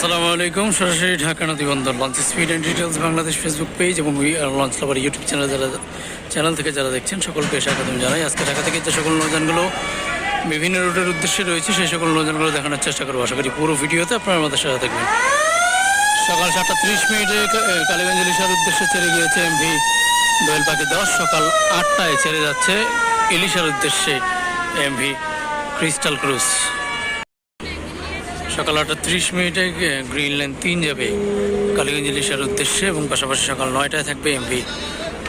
আসসালামু আলাইকুম। সরাসরি ঢাকা নদী বন্দর launch speed and details Bangladesh Facebook page এবং লঞ্চ লাভার ইউটিউব চ্যানেল যারা চ্যানেল থেকে যারা দেখছেন, সকলকে স্বাগতম জানাই। আজকে ঢাকা থেকে যে সকল নৌযানগুলো বিভিন্ন রুটের উদ্দেশ্যে রয়েছে, সেই সকল নৌযানগুলো দেখানোর চেষ্টা করব। আশা করি পুরো ভিডিওতে আপনারা আমাদের সাথে থাকবেন। সকাল সাতটা ত্রিশ মিনিটে কালীগঞ্জ ইলিশার উদ্দেশ্যে ছেড়ে গিয়েছে এমভি দোয়েল পাখি দশ, সকাল আটটায় ছেড়ে যাচ্ছে ইলিশার উদ্দেশ্যে এমভি ক্রিস্টাল ক্রুজ সকাল আটটা ত্রিশ মিনিটে গ্রিন লাইন তিন যাবে। কালীগঞ্জ ইলিশার উদ্দেশ্যে এবং পাশাপাশি সকাল নয়টায় থাকবে এমভি।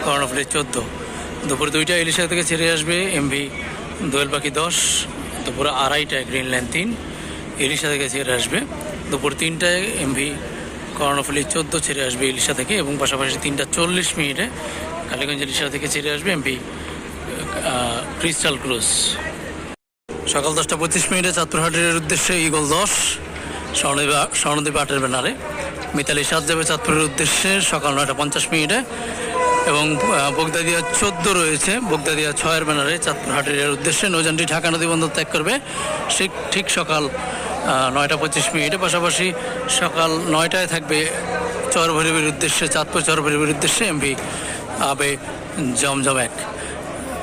কর্ণফুলি চোদ্দ। দুপুর দুইটায় ইলিশা থেকে ছেড়ে আসবে এমভি। দোয়েল পাখি দশ। দুপুর আড়াইটায় গ্রিন লাইন তিন। ইলিশা থেকে ছেড়ে আসবে। দুপুর তিনটায় এমভি। কর্ণফুলি চোদ্দ ছেড়ে আসবে ইলিশা থেকে এবং পাশাপাশি তিনটা চল্লিশ মিনিটে কালীগঞ্জ ইলিশা থেকে ছেড়ে আসবে এমভি ক্রিস্টাল ক্রুজ। সকাল দশটা পঁচিশ মিনিটে চাঁদপুরহাটের উদ্দেশ্যে ইগল দশ। স্বর্ণদ্বীপ স্বর্ণদ্বীপ আটের ব্যানারে। মিতালি সাত যাবে চাঁদপুরের উদ্দেশ্যে সকাল নয়টা পঞ্চাশ মিনিটে। এবং বগদাদিয়া চোদ্দ রয়েছে। বগদাদিয়া ছয়ের ব্যানারে চাঁদপুরহাটের উদ্দেশ্যে নৌযানটি ঢাকা নদী বন্দর ত্যাগ করবে। ঠিক ঠিক সকাল নয়টা পঁচিশ মিনিটে। পাশাপাশি সকাল নয়টায় থাকবে চরভরিবির উদ্দেশ্যে, চাঁদপুর চরভরিবির উদ্দেশ্যে এমভি আবে জমজম এক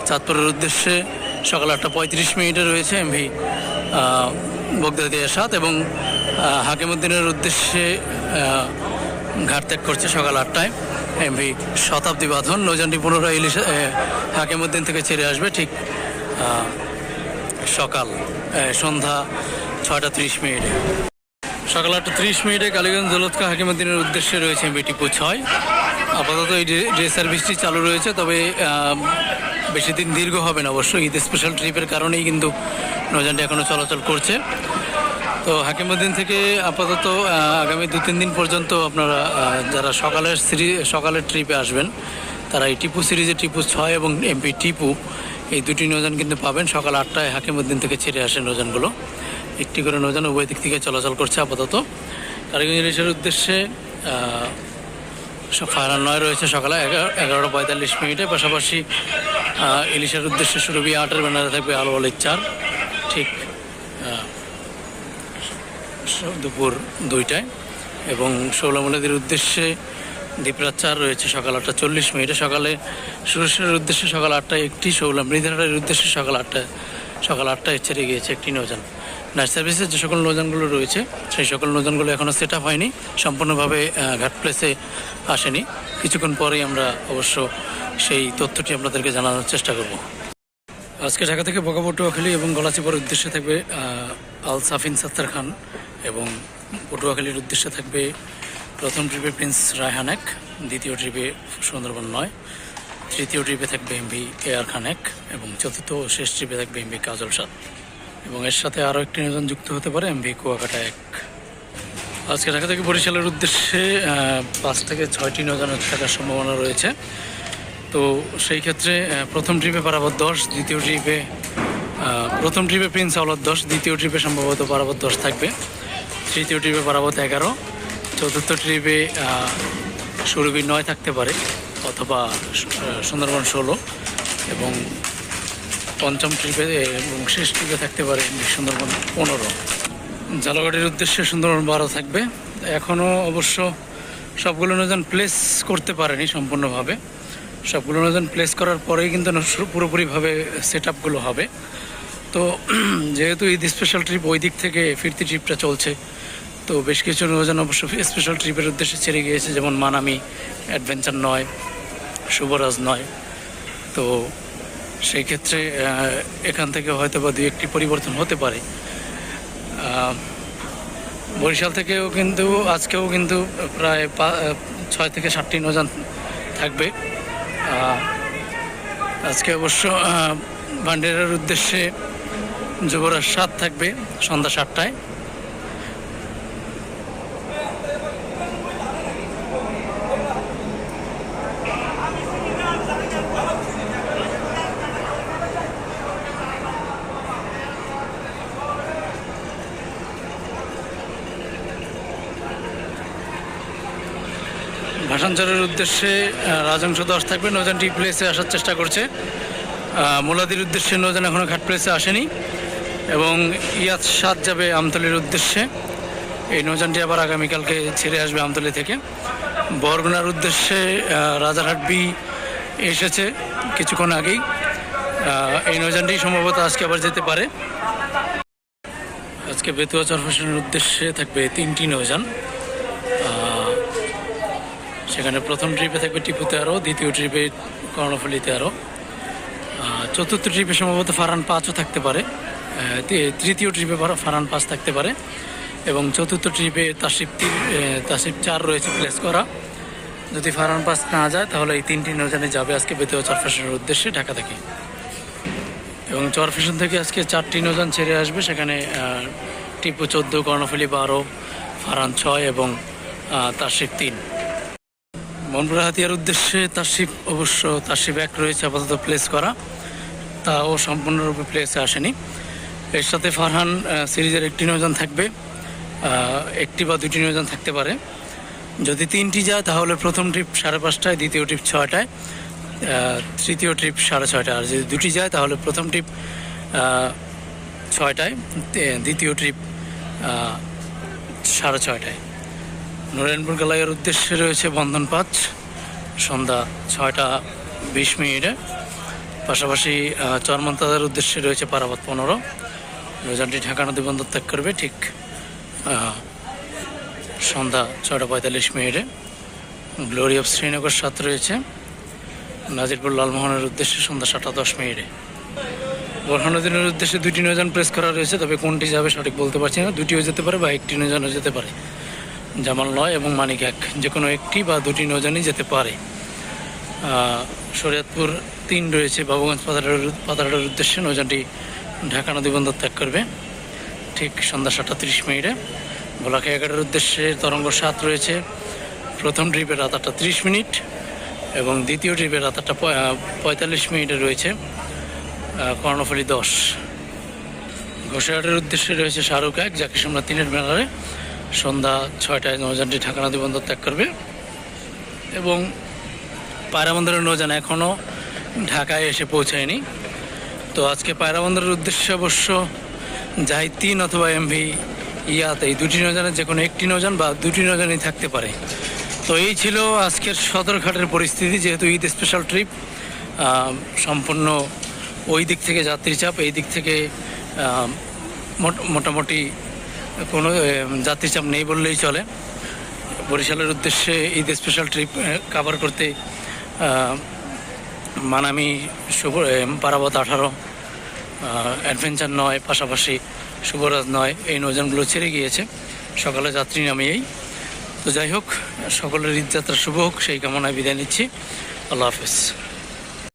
চাঁদপুরের উদ্দেশ্যে সকাল আটটা পঁয়ত্রিশ মিনিটে রয়েছে এমভি বগদাদিয়া সাত এবং হাকিমুদ্দিনের উদ্দেশ্যে ঘাট ত্যাগ করছে সকাল আটটায় এমভি শতাব্দী বাঁধন। নৌযানটি পুনরায় ইলিশ হাকিমুদ্দিন থেকে ছেড়ে আসবে ঠিক সকাল সন্ধ্যা ছয়টা ত্রিশ মিনিটে। সকাল আটটা ত্রিশ মিনিটে কালীগঞ্জ দৌলতকা হাকিমুদ্দিনের উদ্দেশ্যে রয়েছে বিটিপু ছয়। আপাতত এই ডে সার্ভিসটি চালু রয়েছে, তবে বেশি দিন দীর্ঘ হবে না অবশ্যই ঈদ স্পেশাল ট্রিপের কারণেই কিন্তু নৌযানটি এখনও চলাচল করছে। তো হাকিমুদ্দিন থেকে আপাতত আগামী দু তিন দিন পর্যন্ত আপনারা যারা সকালের সিরি, সকালের ট্রিপে আসবেন, তারা এই টিপু সিরিজে, টিপু ছয় এবং এমপি টিপু, এই দুটি নৌযান কিন্তু পাবেন। সকাল আটটায় হাকিমুদ্দিন থেকে ছেড়ে আসে নৌযানগুলো। একটি করে নৌযান উভয় দিক থেকে চলাচল করছে আপাতত। কারিগঞ্জ ইলিশের উদ্দেশ্যে ফায়ার নয় রয়েছে সকালে এগারো, এগারোটা পঁয়তাল্লিশ মিনিটে। পাশাপাশি ইলিশের উদ্দেশ্যে সুরভি আটের ব্যানারে থাকবে আলো আলির চার ঠিক দুপুর দুইটায়। এবং ষোলমুলাদির উদ্দেশ্যে দীপরাজ চার রয়েছে সকাল আটটা চল্লিশ মিনিটে। সকালে সুরেশ্বরের উদ্দেশ্যে সকাল আটটায় একটি শৌলা মৃধারের উদ্দেশ্যে সকাল আটটায় সকাল আটটায় ছেড়ে গিয়েছে একটি নৌযান। নাইট সার্ভিসের যে সকল নৌযানগুলো রয়েছে, সেই সকল নৌযানগুলো এখনও সেট আপ হয়নি, সম্পূর্ণভাবে ঘাট প্লেসে আসেনি। কিছুক্ষণ পরেই আমরা অবশ্য সেই তথ্যটি আপনাদেরকে জানানোর চেষ্টা করব। আজকে ঢাকা থেকে বকা পটুয়াখালী এবং গলাচিপার উদ্দেশ্যে থাকবে আল সাফিন সাত্তার খান এবং পটুয়াখালীর উদ্দেশ্যে থাকবে প্রথম ট্রিপে প্রিন্স রায়হান এক, দ্বিতীয় ট্রিপে সুন্দরবন নয়, তৃতীয় ট্রিপে থাকবে এমভি এ আর খান এক এবং চতুর্থ ও শেষ ট্রিপে থাকবে এমভি কাজল সাত। এবং এর সাথে আরও একটি নিয়োজন যুক্ত হতে পারে এমভি কুয়াকাটা এক। আজকে ঢাকা থেকে বরিশালের উদ্দেশ্যে পাঁচ থেকে ছয়টি নৌযান থাকার সম্ভাবনা রয়েছে। তো সেই ক্ষেত্রে প্রথম ট্রিপে পারাবত দশ, দ্বিতীয় ট্রিপে প্রথম ট্রিপে প্রিন্স আওলাদ দশ, দ্বিতীয় ট্রিপে সম্ভবত পারাবত দশ থাকবে। তৃতীয় ট্রিপে পারাবত এগারো, চতুর্থ ট্রিপে সুরভি নয় থাকতে পারে, অথবা সুন্দরবন ষোলো এবং পঞ্চম ট্রিপে এবং শেষ ট্রিপে থাকতে পারে সুন্দরবন পনেরো। জালাঘাটের উদ্দেশ্যে সুন্দরবন বারো থাকবে। এখনও অবশ্য সবগুলো নজন প্লেস করতে পারেনি সম্পূর্ণভাবে। সবগুলো নজন প্লেস করার পরেই কিন্তু পুরোপুরিভাবে সেট আপগুলো হবে। তো যেহেতু ঈদ স্পেশাল ট্রিপ ওই দিক থেকে ফিরতি ট্রিপটা চলছে, তো বেশ কিছু নজন অবশ্য স্পেশাল ট্রিপের উদ্দেশ্যে ছেড়ে গিয়েছে, যেমন মানামি অ্যাডভেঞ্চার নয়, শুভরাজ নয়। তো সেই ক্ষেত্রে এখান থেকে হয়তো বা দুই একটি পরিবর্তন হতে পারে। বরিশাল থেকেও কিন্তু, আজকেও কিন্তু প্রায় ছয় থেকে সাতটি নৌযান থাকবে। আজকে অবশ্য ভান্ডারের উদ্দেশ্যে যুবরাজ সাত থাকবে সন্ধ্যা সাতটায়। ভাষাঞ্চলের উদ্দেশ্যে রাজংশ দশ থাকবে নৌযানটি প্লেসে আসার চেষ্টা করছে। মোলাদির উদ্দেশ্যে নৌযান এখনও ঘাট প্লেসে আসেনি এবং ইয়াত সাত যাবে আমতলির উদ্দেশ্যে। এই নৌযানটি আবার আগামীকালকে ছেড়ে আসবে আমতলি থেকে। বরগুনার উদ্দেশ্যে রাজারহাট বি এসেছে কিছুক্ষণ আগেই। এই নৌযানটি সম্ভবত আজকে আবার যেতে পারে। আজকে বেতুয়া চরফেশনের উদ্দেশ্যে থাকবে তিনটি আহ, সেখানে প্রথম ট্রিপে থাকবে টিপু আরও দ্বিতীয় ট্রিপে কর্ণফুলিতে আরও চতুর্থ ট্রিপে সম্ভবত ফারান পাঁচও থাকতে পারে। তৃতীয় ট্রিপে ফারান পাঁচ থাকতে পারে। এবং চতুর্থ ট্রিপে আহ, তাসিফ চার রয়েছে প্লেস করা। যদি ফারান পাস না যায় তাহলে এই তিনটি নৌজানে যাবে আজকে বেতুয়া চরফেশনের উদ্দেশ্যে ঢাকা থেকে। এবং চরফেশন থেকে আজকে চারটি নৌজান ছেড়ে আসবে। সেখানে টিপু চোদ্দ কর্ণফুলি বারো ফারান ছয় এবং তাসিফ তিন। মনপুরা হাতিয়ার উদ্দেশ্যে তাসিফ, অবশ্য তাসিফ এক রয়েছে আপাতত প্লেস করা। তাও সম্পূর্ণরূপে প্লেসে আসেনি। এর সাথে ফারহান সিরিজের একটি নৌজান থাকবে। একটি বা দুটি নৌজান থাকতে পারে। যদি তিনটি যায়, তাহলে প্রথম ট্রিপ সাড়ে পাঁচটায়, দ্বিতীয় ট্রিপ ছয়টায় তৃতীয় ট্রিপ সাড়ে ছয়টায়। আর যদি দুটি যায়, তাহলে প্রথম ট্রিপ ছয়টায় দ্বিতীয় ট্রিপ সাড়ে ছয়টায়। নরেনপুর গালাইয়ের উদ্দেশ্যে রয়েছে বন্ধন পাঁচ সন্ধ্যা ছয়টা বিশ মিনিটে। পাশাপাশি চরমন্তাদের উদ্দেশ্যে রয়েছে পারাবাদ পনেরো। নৌযানটি ঢাকা নদী বন্দর ত্যাগ করবে ঠিক সন্ধ্যা ছয়টা পঁয়তাল্লিশ মিনিটে। গ্লোরি অফ শ্রীনগর সাত রয়েছে। নাজিরপুর লালমোহনের উদ্দেশ্যে সন্ধ্যা সাতটা দশ মিনিটে। বোরহানুদ্দিনের উদ্দেশ্যে দুটি নৌযান প্রেস করা রয়েছে, তবে কোনটি যাবে সঠিক বলতে পারছি না। দুটিও যেতে পারে বা একটি নৌযানও যেতে পারে। জামাল নয় এবং মানিক এক। যে কোনো একটি বা দুটি নৌযানই যেতে পারে। শরীয়তপুর তিন রয়েছে। বাবুগঞ্জ পাতাড়ার পাতাড়ার উদ্দেশ্যে নৌযানটি ঢাকা নদী বন্দর ত্যাগ করবে। ঠিক সন্ধ্যা সাতটা তিরিশ মিনিটে। ভোলাকে এগারোর উদ্দেশ্যে তরঙ্গ সাত রয়েছে। প্রথম ট্রিপে রাত আটটা তিরিশ মিনিট এবং দ্বিতীয় ট্রিপে রাত আটটা পঁয়তাল্লিশ মিনিটে রয়েছে। কর্ণফুলী দশ। ঘোষাহাটের উদ্দেশ্যে রয়েছে শাহরুখ এক যাকে আমরা তিনের মেলারে সন্ধ্যা ছয়টায় নৌযানটি ঢাকা নদী বন্দর ত্যাগ করবে। এবং পায়রাবন্দরের নৌযান এখনও ঢাকায় এসে পৌঁছায়নি। তো আজকে পায়রাবন্দরের উদ্দেশ্যে অবশ্য যাই তিন অথবা এমভি ইয়াত এই দুটি নৌযানের যে কোনো একটি নৌযান বা দুটি নৌযানই থাকতে পারে। তো এই ছিল আজকের সদরঘাটের পরিস্থিতি, যেহেতু ঈদ স্পেশাল ট্রিপ সম্পূর্ণ ওই দিক থেকে যাত্রী চাপ এই দিক থেকে মোট- মোটামুটি কোনো আহ, যাত্রী চাপ নেই বললেই চলে। বরিশালের উদ্দেশ্যে ঈদ স্পেশাল ট্রিপ কাভার করতে মানামি শুভ পারাবত আঠারো অ্যাডভেঞ্চার নয় পাশাপাশি শুভরাজ নয় এই নৌযানগুলো ছেড়ে গিয়েছে। সকালে যাত্রী নামিয়েই। তো যাই হোক সকলের ঈদযাত্রা শুভ হোক সেই কামনায় বিদায় নিচ্ছি। আল্লাহ হাফেজ।